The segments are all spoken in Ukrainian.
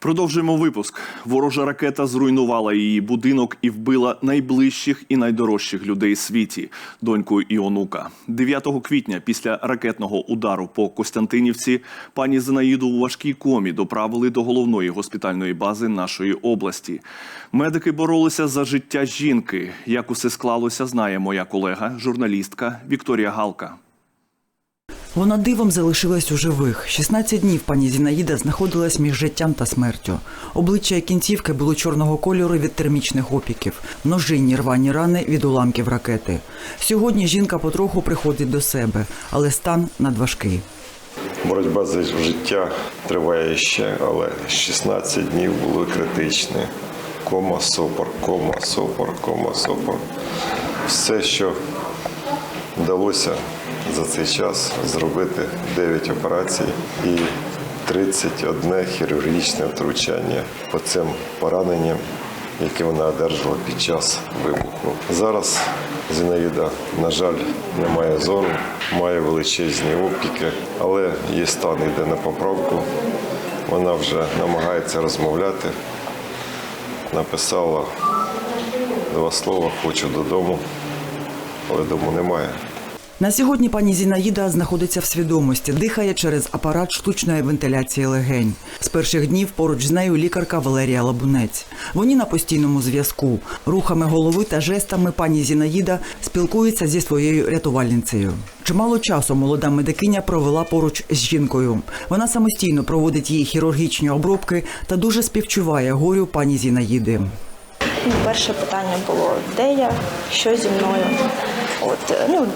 Продовжуємо випуск. Ворожа ракета зруйнувала її будинок і вбила найближчих і найдорожчих людей світі доньку і онука. 9 квітня, після ракетного удару по Костянтинівці, пані Зинаїду у важкій комі доправили до головної госпітальної бази нашої області. Медики боролися за життя жінки. Як усе склалося, знає моя колега, журналістка Вікторія Галка. Вона дивом залишилась у живих. 16 днів пані Зінаїда знаходилась між життям та смертю. Обличчя і кінцівки було чорного кольору від термічних опіків, множинні рвані рани від уламків ракети. Сьогодні жінка потроху приходить до себе, але стан надважкий. Боротьба за життя триває ще, але 16 днів були критичні. Кома, сопор, кома, сопор, кома, сопор. Все, що вдалося за цей час зробити 9 операцій і 31 хірургічне втручання по цим пораненням, які вона одержала під час вибуху. Зараз Зінаїда, на жаль, не має зору, має величезні опіки, але її стан йде на поправку. Вона вже намагається розмовляти. Написала два слова Хочу додому, але дому немає. На сьогодні пані Зінаїда знаходиться в свідомості, дихає через апарат штучної вентиляції легень. З перших днів поруч з нею лікарка Валерія Лабунець. Вони на постійному зв'язку. Рухами голови та жестами пані Зінаїда спілкується зі своєю рятувальницею. Чимало часу молода медикиня провела поруч з жінкою. Вона самостійно проводить їй хірургічні обробки та дуже співчуває горю пані Зінаїди. Ну, перше питання було, де я, що зі мною. От, е, ну,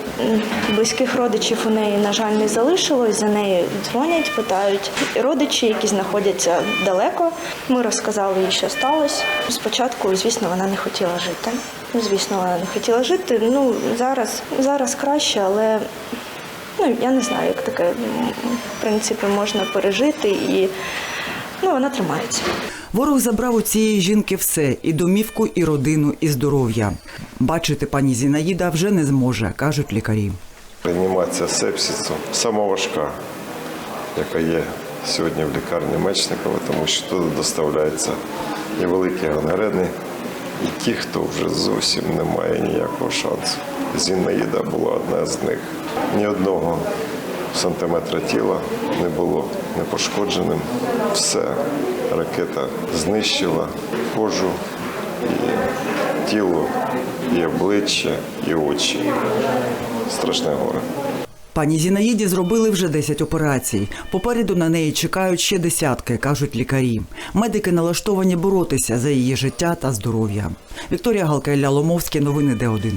близьких родичів у неї, на жаль, не залишилось. За нею дзвонять, питають. Родичі, які знаходяться далеко. Ми розказали їй, що сталося. Спочатку, звісно, вона не хотіла жити. Звісно, вона не хотіла жити. Ну, зараз, зараз краще, але ну, я не знаю, як таке в принципі можна пережити і ну, вона тримається. Ворог забрав у цієї жінки все і домівку, і родину, і здоров'я. Бачити пані Зінаїда вже не зможе, кажуть лікарі. Реанімація сепсису сама важка, яка є сьогодні в лікарні Мечникова, тому що туди доставляються і великі гангрени, і ті, хто вже зовсім не має ніякого шансу. Зінаїда була одна з них. Ні одного сантиметра тіла не було непошкодженим. Все ракета знищила кожу, і тіло, і обличчя, і очі. Страшне горе. Пані Зінаїді зробили вже 10 операцій. Попереду на неї чекають ще десятки, кажуть лікарі. Медики налаштовані боротися за її життя та здоров'я. Вікторія Галка Ілля Ломовський. Новини Д1.